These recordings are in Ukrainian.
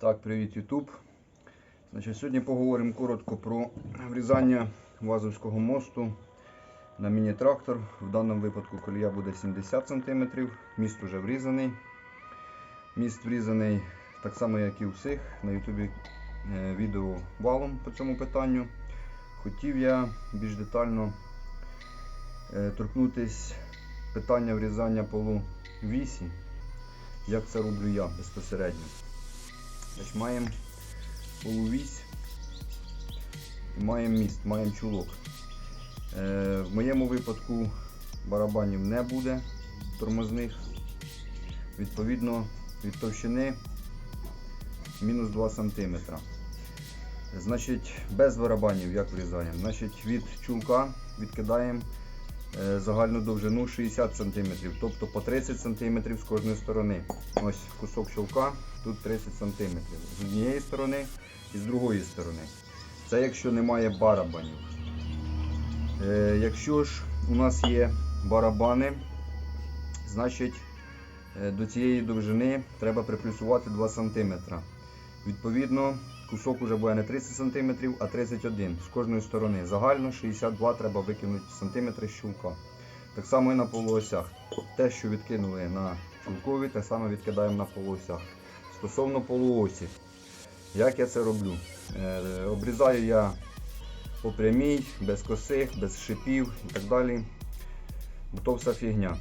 Так, привіт, YouTube. Значить, сьогодні поговоримо коротко про врізання Вазовського мосту на міні-трактор. В даному випадку колія буде 70 см. Міст вже врізаний. Міст врізаний так само, як і у всіх. На YouTube е, відео валом по цьому питанню. Хотів я більш детально е, торкнутись питання врізання полу вісі. Як це роблю я безпосередньо. Значить, маємо полувісь маємо міст, маємо чулок. Е, в моєму випадку барабанів не буде тормозних. Відповідно, від товщини мінус 2 см. Значить, без барабанів як врізаємо? Значить, від чулка відкидаємо загальну довжину 60 см, тобто по 30 см з кожної сторони. Ось кусок чулка, тут 30 см. З однієї сторони і з другої сторони. Це якщо немає барабанів. Е, якщо ж у нас є барабани, значить е, до цієї довжини треба приплюсувати 2 см. Відповідно, кусок уже буде не 30 см, а 31 з кожної сторони. Загально 62 треба викинути сантиметри з чулка. Так само і на полуосях. Те, що відкинули на чулкові, те саме відкидаємо на полуосях. Стосовно полуосі, як я це роблю? Е, обрізаю я по прямій, без косих, без шипів і так далі. Бо то вся фігня.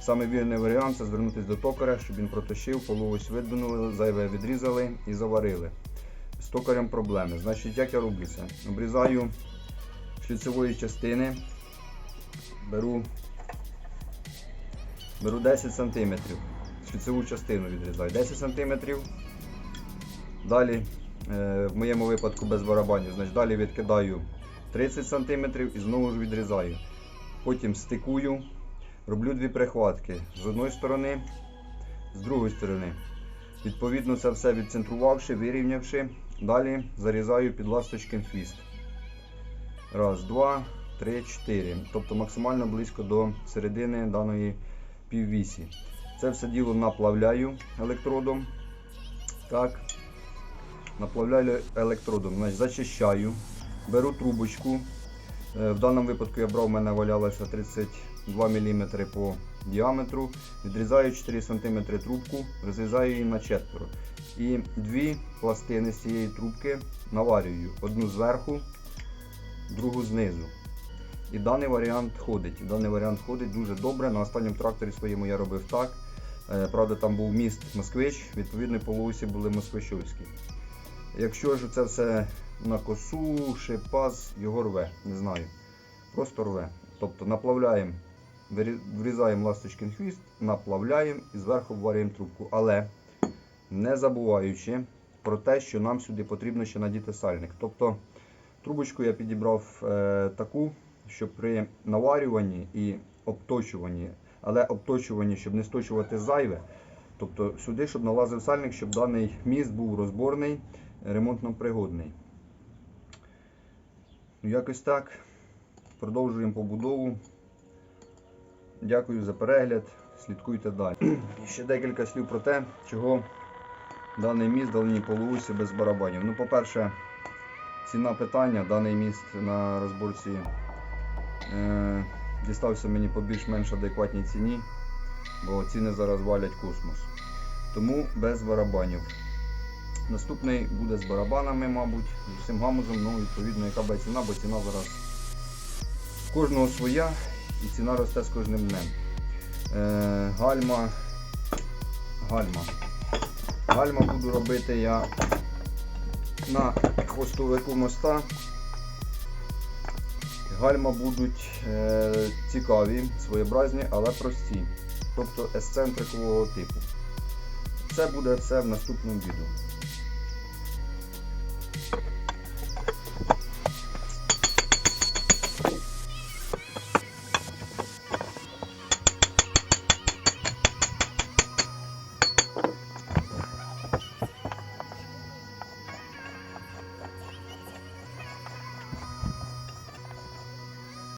Саме вірний варіант це звернутися до токаря, щоб він проточив, полуось видвинули, зайве відрізали і заварили. З токарем проблеми. Значить, як я роблю це? Обрізаю шліцевої частини, беру, беру 10 см. Шліцеву частину відрізаю 10 см. Далі, е, в моєму випадку без барабанів, значить далі відкидаю 30 см і знову ж відрізаю. Потім стикую, роблю дві прихватки з одної сторони, з другої сторони. Відповідно, це все відцентрувавши, вирівнявши, далі зарізаю під ласточкин хвіст. Раз, два, три, чотири. Тобто максимально близько до середини даної піввісі. Це все діло наплавляю електродом. Так. Наплавляю електродом, значить, зачищаю, беру трубочку. Е, В даному випадку я брав, у мене валялося 32 мм по діаметру. Відрізаю 4 см трубку, розрізаю її на четверо. І дві пластини з цієї трубки наварюю. Одну зверху, другу знизу. І даний варіант ходить. Даний варіант ходить дуже добре. На останньому тракторі своєму я робив так. Е, Правда, там був міст москвич, відповідно полуосі були москвичовські. Якщо ж це все на косу, шипаз, його рве, не знаю. Просто рве. Тобто наплавляємо, врізаємо ласточкин хвіст, наплавляємо і зверху варюємо трубку. Але не забуваючи про те, що нам сюди потрібно ще надіти сальник. Тобто трубочку я підібрав е, таку, що при наварюванні і обточуванні, але обточуванні, щоб не сточувати зайве, тобто сюди, щоб налазив сальник, щоб даний міст був розборний, ремонтно пригодний. Ну, Якось так. Продовжуємо побудову. Дякую за перегляд. Слідкуйте далі. І ще декілька слів про те, чого даний міст даній полуусі без барабанів. Ну, по-перше, ціна питання. Даний міст на розборці е, дістався мені по більш-менш адекватній ціні, бо ціни зараз валять космос. Тому без барабанів. Наступний буде з барабанами, мабуть, з усім гамузом, ну, відповідно, яка буде ціна, бо ціна зараз кожного своя і ціна росте з кожним днем. Е, гальма. Гальма. Гальма буду робити я на хвостовику моста. Гальма будуть е, цікаві, своєобразні, але прості. Тобто ексцентрикового типу. Це буде це в наступному відео.